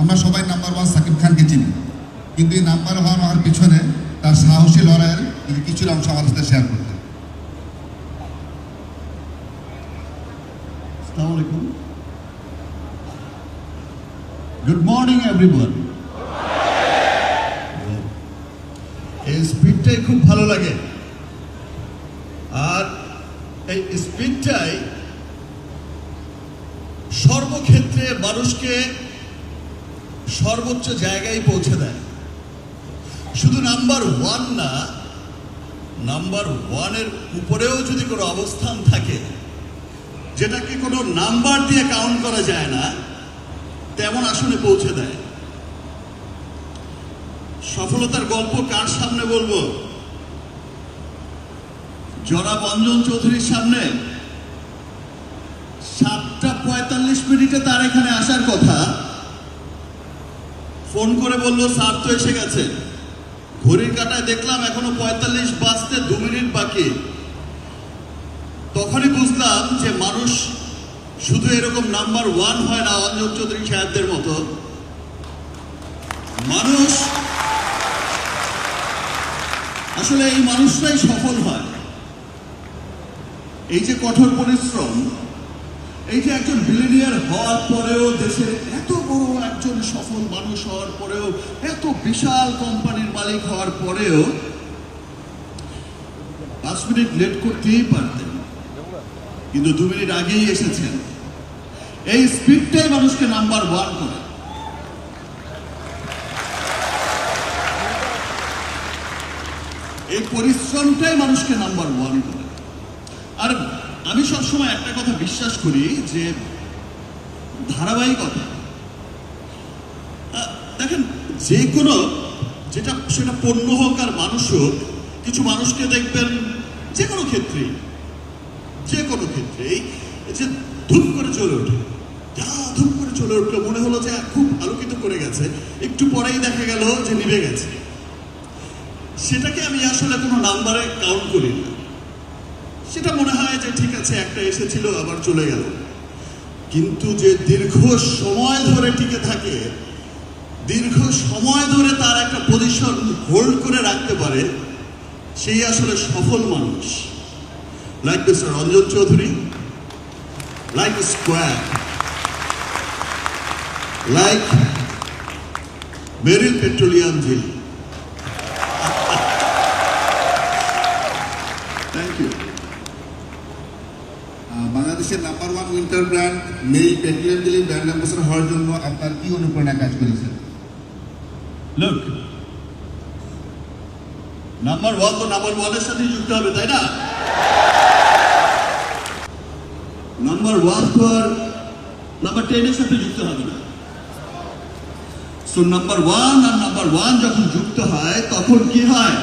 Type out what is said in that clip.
আমরা সবাই number one Shakib খানকে চিনি। কিন্তু এই নাম্বার ওয়ান হওয়ার পিছনে তার সাহসী লড়াইয়ের যদি কিছু অংশ আমাদের সাথে শেয়ার আলাইকুম। গুড মর্নিং এভরিওয়ান এই স্পিডটাই খুব ভালো লাগে। আর এই স্পিডটাই সর্বক্ষেত্রে মানুষকে সর্বোচ্চ জায়গায় পৌঁছে দেয়। শুধু নাম্বার ওয়ান না, নাম্বার ওয়ানের উপরেও যদি কোনো অবস্থান থাকে, যেটাকে কোনো নাম্বার দিয়ে কাউন্ট করা যায় না, তেমন আসনে পৌঁছে দেয়। সফলতার গল্প কার সামনে বলব? জনাব অঞ্জন চৌধুরীর সামনে। সাতটা পঁয়তাল্লিশ মিনিটে তার এখানে আসার কথা। ফোন করে বলল, স্যার তো এসে গেছে। ঘড়ির কাটায় দেখলাম এখনও পঁয়তাল্লিশ বাজতে দু মিনিট বাকি। তখনই বুঝলাম যে মানুষ শুধু এরকম নাম্বার ওয়ান হয় না, অঞ্জন চৌধুরী সাহেবদের মতো। মানুষ আসলে এই মানুষটাই সফল হয়। এই যে কঠোর পরিশ্রম, এই যে একজন বিলিনিয়ার হওয়ার পরেও দেশের এত বড় একজন সফল মানুষ হওয়ার পরেও, এত বিশাল কোম্পানির মালিক হওয়ার পরেও পাঁচ মিনিট লেট করতেই পারতেন। কিন্তু দু মিনিট আগেই এসেছেন। এই স্পিডটাই মানুষকে নাম্বার ওয়ান করে। এই পরিশ্রমটাই মানুষকে নাম্বার ওয়ান করে। আর আমি সবসময় একটা কথা বিশ্বাস করি যে ধারাবাহিকতা দেখেন, যে কোনো যেটা সেটা পণ্য হোক আর মানুষ হোক, কিছু মানুষকে দেখবেন যে কোনো ক্ষেত্রেই যে কোনো ক্ষেত্রেই যে ধূপ করে চলে ওঠে। যা ধূপ করে চলে উঠল, মনে হলো যে খুব আলোকিত করে গেছে। একটু পরেই দেখা গেল যে নিভে গেছে। সেটাকে আমি আসলে কোনো নাম্বারে কাউন্ট করি না। সেটা মনে হয় যে ঠিক আছে, একটা এসেছিল, আবার চলে গেল। কিন্তু যে দীর্ঘ সময় ধরে টিকে থাকে দীর্ঘ সময় ধরে তার একটা পজিশন হোল্ড করে রাখতে পারে, সেই আসলে সফল মানুষ। Like mister Ranjan Chowdhury like Square like Meril petroleum ঝিল থ্যাংক ইউ বাংলাদেশের নাম্বার ওয়ান উইন্টার ব্র্যান্ড মেই পেট্রোলিয়াম জেলি ব্র্যান্ড অ্যাম্বাসেডর হওয়ার জন্য আপনার কি অনুপ্রেরণা কাজ করেছে লোক নাম্বার ওয়ান তো নাম্বার ওয়ানের সাথে যুক্ত হবে, তাই না? নাম্বার ওয়ান তো আর নাম্বার টেনের সাথে যুক্ত হবে না। সো নাম্বার ওয়ান আর নাম্বার ওয়ান যখন যুক্ত হয়, তখন কি হয়?